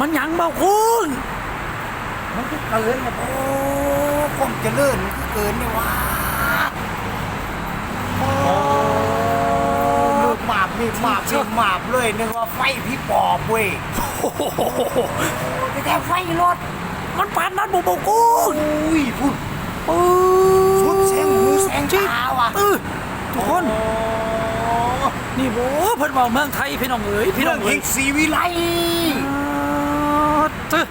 มันหยังเบาคุณมันก็เกินนะโอ้ความเจริญมันก็เกินเนี่ยวะโอ้ลูกหมาบนี่หมาบนี่หมาบเลยนึกว่าไฟพี่ปอบเว้ยโอ้โหแต่แต่ไฟรถ มันปานนั้นบ่เบาคุณอุ้ยพูดปืสุดแสงหูแสงตาว่ะเออทุกคนนี่โว้เพิ่นเว้าเมืองไทยพี่น้องเอ๋ยพี่พี่น้น้อองงเอ๋เห็ยนสีวิไล เจ้อ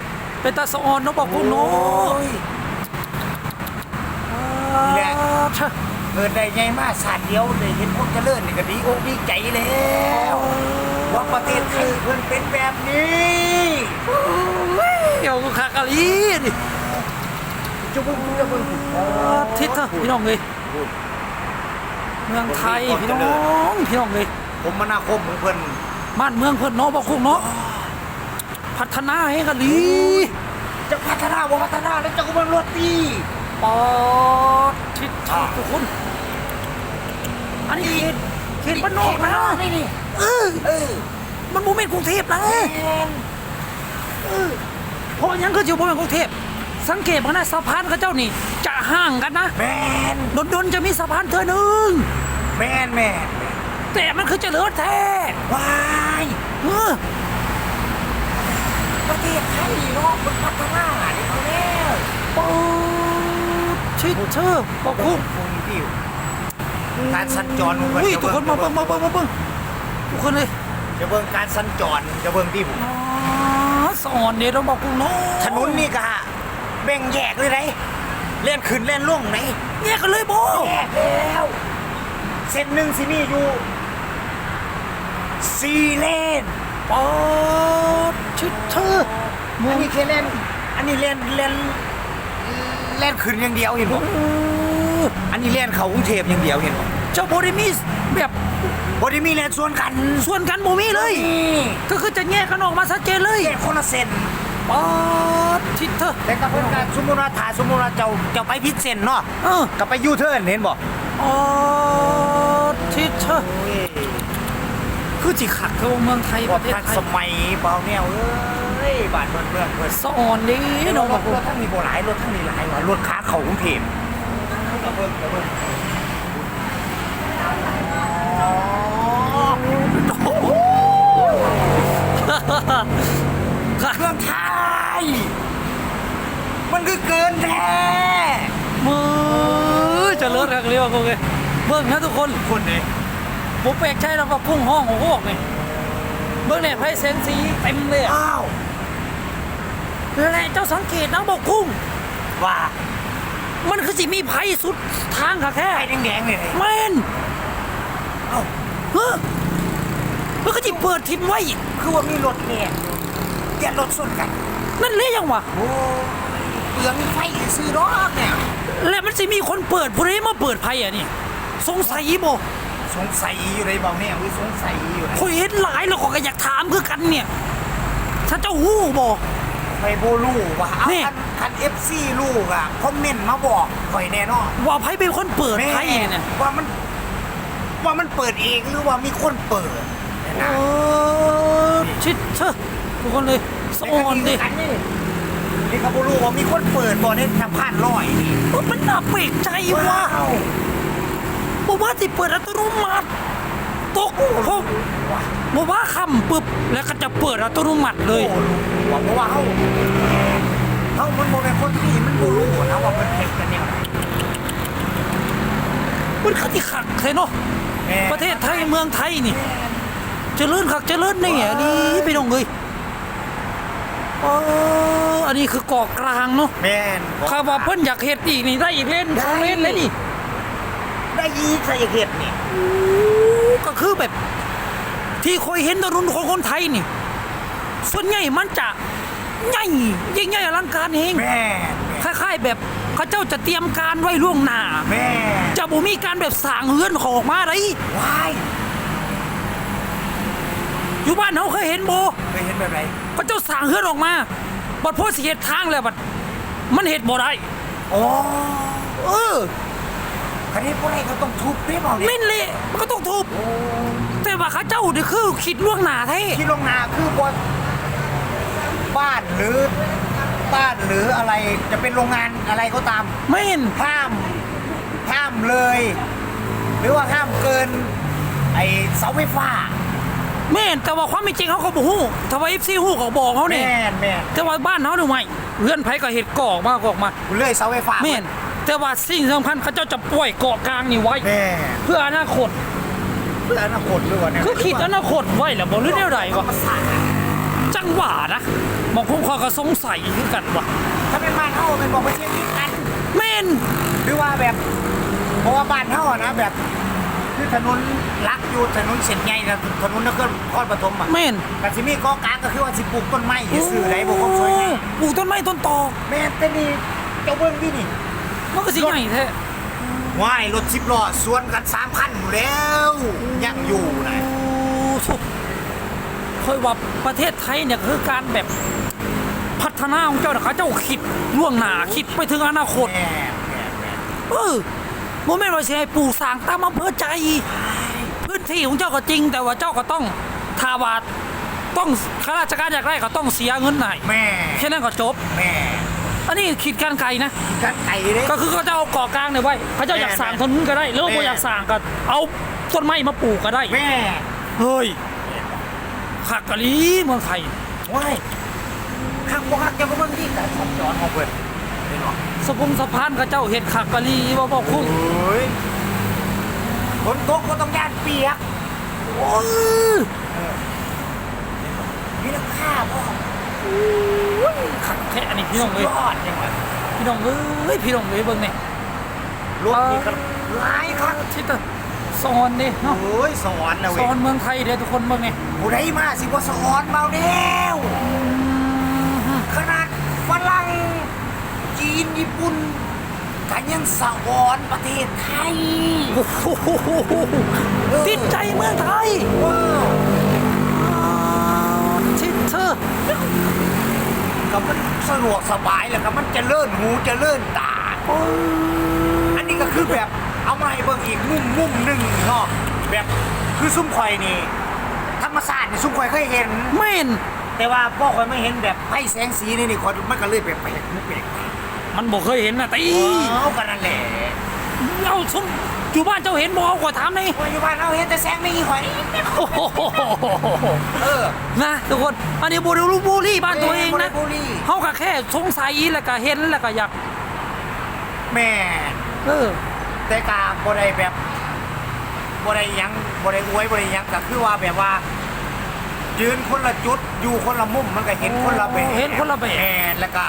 เป็นตาสะออนเนาะบอกคุณเนาะแหละเช่อเกิดได้ไงมาสาดเดียวได้เห็นความเจริญนี่ก็ดีอกดีใจแล้วว่าประเทศไทยเพิ่นเป็นแบบนี้เดี๋ยวก็คากะลีนี่จะเบิ่งจะเบิ่งทิศเถอะพี่น้องเอ้ยเมืองไทยพี่น้องพี่น้องเอ้ยผมมนาคมของเพิ่นบ้านเมืองเพิ่นเนาะบอกคุณเนาะ พัฒนาให้กะลีจะพัฒนาบ่พัฒนาแล้วจะก็เบิ่งรถตีปอดทิศเถอะทุกคนอันนี้เขตเขตบ้านนอกนะนี่นี่เออเออมันบ่แม่นกรุงเทพนะแม่นเพราะหยังคืออยู่บ่แม่นกรุงเทพสังเกตบ่นะสะพานเขาเจ้านี่ จะห่างกันนะแม่นดนๆจะมีสะพานเธอหนึ่งแม่นแม่นแต่มันคือเจริญแท้ว้ายเออ ประเทศไทยเนาะมันพัฒนาได้เขาแล้วปอดชิดเธอบอกคุณคุณพี่การสัญจรของเพิ่นอุ้ยทุกคนมาเบิ่งมาเบิ่งมาเบิ่งทุกคนเลยจะเบิ่งการสัญจรจะเบิ่งที่ผมอ๋อสอนเนี่ยเราบอกคุณเนาะถนนนี่ก็แบ่งแยกเลยไหนเล่นขึ้นเล่นลงไหนแยกกันเลยโบแยกแล้วเส้นหนึ่งสิมีอยู่สี่เลน ปอดชิดเธอเมือัอนงนี้แค่เล่น อันนี้เล่นเล่นเล่นขึ้นอย่างเดียวเห็นบ่เอออันนี้เล่นเขากรุงเทพอย่างเดียวเห็นบ่เจ้าโบได้มีแบบบ่ได้มีเล่นส่วนกันส่วนกันโบมีเลยนี่ก็คือจะแยกกันออกมาชัดเจนเลยแยกคนละเส้นปอดชิดเธอแต่กับเพิ่นก็สมมุติว่าถ้าสมมุติว่าเจ้าเจ้าไปผิดเส้นเนาะเออก็ไปยูเทิร์นเห็นบ่ปอดชิดเธอ คือจิขัดเทาเมืองไทยปว่าระเทศทันไทยสมัยเบาแนวเอ้ยบ้านเมืองเมืองเพิ่นสะอ่อนดีรเนาะถบอกคุณรถทั้งมีโบหลายรถทั้งมีหลายว่ารถขาเขากรุงเทพกระเบิ้งกระเบิ้งเครื่องไทยมันคือเกินแท้มือจะเลิศกันเรียกว่าโอเคเบิ่งนะทุกคนคนเลย ผมแปลกใจแล้วก็พุ่งห้องโอ้โหนี่เบิ่งเนี่ยไพ่เซนสีเต็มเลยอะอ้าวและเจ้าสังเกตนะบอกพุ่ง ว่ามันคือสิมีไพ่สุดทางค่ะแค่ไอ้แดงๆเลยแม่นเอ้าเฮ้อมันก็จิเปิดทิมไว้ คือว่ามีรถเนี่ยแกรถส่วนกัน นั่นเลยยังวะโอ้ยเปลืองไฟซื้อรถเนี่ย และมันสิมีคนเปิดผู้ใดมาเปิดไพ่อะนี่ สงสัยบ่ส งสัยอยู่ในเบาแนวสงสัยอยู่ในคอยเห็นหลายแล้วก็อยากถามคือกันเนี่ยถ้าเจ้าหู้บ่ไปโบลูว่าเอานี่ คันคันเอฟซีลูกอะคอมเมนต์มาบอกข่อยแน่นอนว่าไพ่เป็นคนเปิดไพ่เนี่ยว่ามัน ว่ามันเปิดเองหรือว่ามีคนเปิดเนี่ยโอ้นะชิดเชอะทุกคนเลยสะอ่อนดิในคดีเดียวกันนี่นี่เขาบรู้ว่ามีคนเปิดบ่เนี่ยทำผ่านร้อยนี่เออมันน่าเปลกใจว่ะบอก ว่าที่เปิดอัตโนมัติตกพบว้าบอกว่าคำปึ๊บแล้วก็จะเปิดอัตโนมัติเลยโอ้รู้ว่าเพราะว่าเขาเขามันโมเป็นคนที่มันบรู้นะว่ามันเห็นกันเนี่ยมันคือที่ขักใช่เนาะแม่ประเทศไทยเมืองไทยนี่เจริญขักเจริญนี่อันนี้พี่น้องเลยเอออันนี้คือเกาะกลางเนาะแม่นข้าว่าเพิ่นอยากเฮ็ดอีกนี่ได้อีกเล่นสองเล่นเลยนี่ ได้ยีใส่เหตุนี่ก็คือแบบ ที่คอยเห็นตรุนของคนไทยนี่ ส่วนใหญ่มันจะใหญ่ยิ่งใหญ่อลังการเองแม่นคล้ายๆแบบเขาเจ้าจะเตรียมการไว้ล่วงหน้าแม่นจะบ่มีการแบบสร้างเฮือนของออกมาได้ว้ายอยู่บ้านเขาเคยเห็นโบเคยเห็นแบบไหนเขาเจ้าสร้างเฮือนออกมาบัดพอสิเฮ็ดทางแล้วบัดมันเฮ็ดบ่ได้อ๋อเออ คันนี้พวกนี้เขาต้องทุบได้เปล่าเนี่ยเม่นเละมันก็ต้องทุบโอ้แต่ว่าเขาเจ้านี่คือคิดล่วงหน้าแท้ที่ลงนาคือบอลบ้านหรือบ้านหรืออะไรจะเป็นโรงงานอะไรก็ตาม แม่นห้ามห้ามเลย หรือว่าห้ามเกิน ไอเสาไฟฟ้าแม่นแต่ว่าความเป็นจริงเขาก็บ่ฮู้ถ้าว่า FC ฮู้ก็บอกเขานี่แม่นแม่นแต่ว่าบ้านเฮาหนูไม่เพื่อนไผก็เฮ็ดก่อออกมาก่อออกมา เลื่อยเสาไฟฟ้าแม่น แต่ว่าสิ่งสำคัญเขาเจ้าจะปล่อยเกาะกลางนี่ไว้แม่เพื่ออนาคต เพื่ออนาคตหรือว่าเนี่ยคือคิดอนาคตไว้แล้วบ่หรือแนวใดวะภาษาจังหวะนะบางคนเขาก็สงสัยคือกันว่าถ้าเป็นบ้านเฮาเป็นบอกประเทศที่กันแม่นหรือว่าแบบเพราะว่าบ้านเฮาอะนะแบบคือถนนลักอยู่ถนนเส้นใหญ่นะถนนนครพรปฐมอะแม่นแต่สิมีกอกลางก็คือว่าสิปลูกต้นไม้ที่ซื้อได้บ่คงสวยงาม ปลูกต้นไม้ต้นตอ แม่นแต่นี่เจ้าเบิ่งที่นี่ มันก็สิใหญ่แท้ว่ายรถสิบล้อสวนกันสามคันอยู่แล้วยังอยู่นะโอ้สุดค่อยว่าประเทศไทยเนี่ยคือการแบบพัฒนาของเจ้าน่ะเขาเจ้าคิดล่วงหน้าคิดไปถึงอนาคตแม่แม่แม่เออโมเมนต์ว่าสิให้ปลูกสร้างตามอำเภอใจ พื้นที่ของเจ้าก็จริง แต่ว่าเจ้าก็ต้องทาบาทต้องข้าราชการอยากได้ก็ต้องเสียเงินให้แม่แค่นั้นก็จบแม่ อันนี้คิดการไกลนะ กันไก่เลย ก็คือเขาจะเอาเกาะกลางเนี่ยไว้เขาเจ้าอยากสั่งถนนก็ได้หรือว่าแม่บ่อยากสั่งก็เอาต้นไม้มาปลูกก็ได้ แม่เฮ้ยขักกะลีเมืองไทยว้ายข้างบ่ฮักเจ้าก็เบิ่งที่การสัญจรของเพิ่นเห็นบ่สะพงสะพานกับเจ้าเห็ดขักกะลีว่าบอกคุ้งโอ้ยฝนตกก็ต้องย่านเปียก โอ้ยมีราคาพ่อ ขักแค่อันนี้พี่น้องสุเอ้ดยยอดจังวะพี่น้องเอ้ยพี่น้องเอ้ยเบิ่งเนี่ยรถนี่ก็หลายคักที่ตะสอนดิเนาะโอ้ยสวรรค์นะสเว้ยอนเมืองไทยเด้อทุกคนเบิ่งเนี่ยผู้ใดมาสิบ่สอนเบาแล้วขนาดฝรั่งจีนญี่ปุ่นกันยังสอนประเทศไทยโอ้โหติดใจเมืองไทยว้าว ทิดเธอ ก็มันสะดวกสบายแล้วก็มันเจะเลื่อนหูเจะเลื่อนตาอันนี้ก็คือแบบเอามาให้เบิ่งอีกมุมมุมหนึ่งเนาะแบบคือซุ้มข่อยนี่ธรรมศาสตร์นี่ซุ้มข่อยเคยเห็น แม่น แต่ว่าพ่อข่อยไม่เห็นแบบไพ่แสงสีนี่นี่ข่อยมันก็เลยแปลกๆมุกแปลกมันบอกเคยเห็นนะตีเอากันนั่นแหละ เอาสม อยู่บ้านเจ้าเห็นบอกว่าถามนี่ว่าอยู่บ้านเราเห็นแต่แสงไม่ข่อยโอ้โหเออนะทุกคนอันนี้บูรูบูรี่บ้านตัวเองนะบุรีเขาก็แค่สงสัยแล้วก็เห็นแล้วก็อยากแม่เออแต่กาบ่ได้แบบบ่ได้หยังบ่ได้อวยบ่ได้หยังก็คือว่าแบบว่ายืนคนละจุดอยู่คนละมุมมันก็เห็นคนละแบบเห็นคนละแบบม่แล้วก็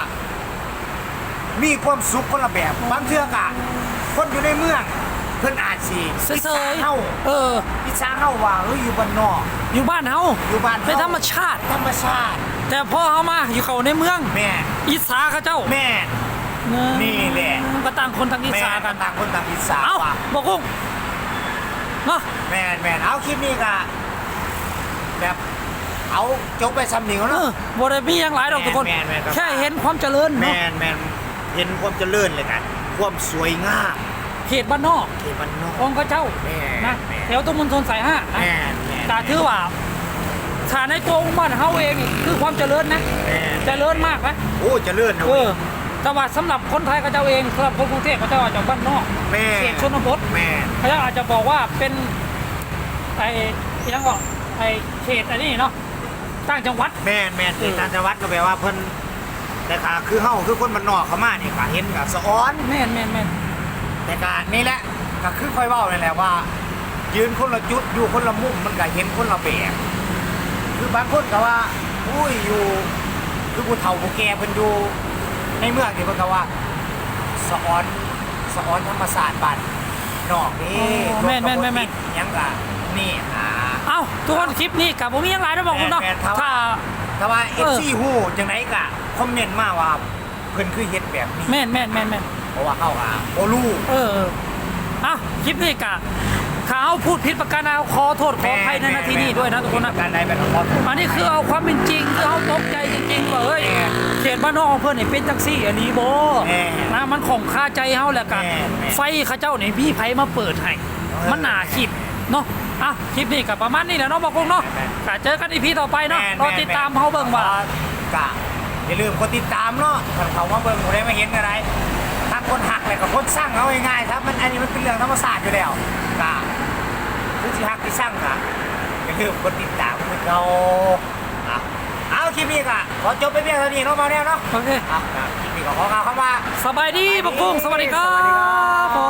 มีความสุขคนละแบบบางเทื่อกะคนอยู่ในเมือง เพิ่นอาจสิเฉอิจฉายเฮาๆเอออิจฉาเฮาว่าเฮ้ยอยู่บ้านนอก อยู่บ้านเฮาอยู่บ้านเฮา เป็นธรรมชาติ ธรรมชาติแต่พอเฮามาอยู่เขาในเมือง แม่อิสาเขาเจ้าแม่นี่แหละ ก็ต่างคนต่างอิแม่สากักันนต่างคนต่างอิจฉาเอ้าว่ะบอกกุ้งเนาะ แม่นแม่นเอาคลิปนี้ก็แบบเอาจบไปซ้ำหนิวเอเนาะ อบ่ได้มีอย่างหลายดอกทุกคน แม่นแม่นครับ แค่เห็นความเจริญเนาะ แม่นแม่นเห็นความเจริญเลยกัน ความสวยงาม เขตบ้านนอกที่มันนอกของเขาเจ้าแม่นะแม่ แถวตะมณฑลสายห้านะ แม่นแม่นแต่ถือว่าฐานในตัวของบ้านเฮาเองนี่คือความเจริญนะแม่นเจริญมากนะโอ้เจริญนะเอเว้ยอแต่ว่าสำหรับคนไทยเขาเจ้าเองสำหรับคนกรุงเทพเขาเจ้าอาจจะบ้านนอกแม่เขตชนบทแม่เขาเจ้าอาจจะบอกว่าเป็นไอ้ยังบอกไอ้เขตอันนี้เนาะต่างจังหวัด แม่นแม่นเออเป็นทางจังหวัดก็แปลว่าเพิ่นแต่ค่ะคือเฮาคือคนมันนอกเขามานี่ก็เห็นกับสะอ้อน แม่นแม่นแม่น แต่การนี่แหละก็คือค่อยเว้านั่นแหละว่า ยืนคนละจุดอยู่คนละมุมมันก็เห็นคนละแบบคือบางคนก็ว่าอุ้ยอยู่คือผู้เฒ่าผู้แก่เพิ่นอยู่ในเมืองนี่เพิ่นก็ว่าสะอ้อนสะอ้อนธรรมศาสตร์บ้านนอกนี่อ๋อแม่นแม่นแม่นแม่นหยังก็นี่อ่าเอ้าทุกคนคลิปนี้กับผมมีอย่างไรนะบอกคุณเนาะแม่นๆครับ ถ้าถ้าว่า เออ FC ฮู้จังไดก็คอมเมนต์มาว่าเพิ่นคือเฮ็ดแบบนี้ แม่นแม่นแม่นแม่น เพราะว่าเฮาอะบ่รู้เออเออเอ้าคลิปนี้กะข้าเอาพูดผิดประการเอาขอโทษขออภัยในนาทีนี้ด้วยนะทุกคนนะการใดเป็นขอโทษอันนี้คือเอาความเป็นจริงคือเอาตกใจจริงๆว่าเฮ้ยแม่เขตบ้านนอกของเพื่อนนี่เป็นจังซี่อันนี้โบแม่นะมันของคาใจเฮาแหละกันแม่แม่ไฟเข้าเจ้านี่พี่ไผมาเปิดให้เออมันหนาคิดเนาะอะคลิปนี้กับประมาณนี้แหละเนาะบอกกุ้งเนาะแม่กะเจอกันอีพีต่อไปเนาะแม่นรอติดตามเฮาเบิ่งว่ากะอย่าลืมกดติดตามเนาะถ้าเขามาเบิ่งผมได้มาเห็นอะไรถ้า คนหักเลยกับคนสร้างเอาง่ายๆครับ มันอันนี้มันเป็นเรื่องธรรมศาสตร์อยู่แล้วกะคือสิหักที่สร้างค่ะอย่าลืมกดติดตามพวกเราอะเอาคลิปนี้ก็ขอจบไปเพียงเท่านี้เนาะมาแนวเนาะโอเคอะคลิปนี้ก็ขอกล่าวคำว่าสบายดีปะกุ้งสวัสดีครับผม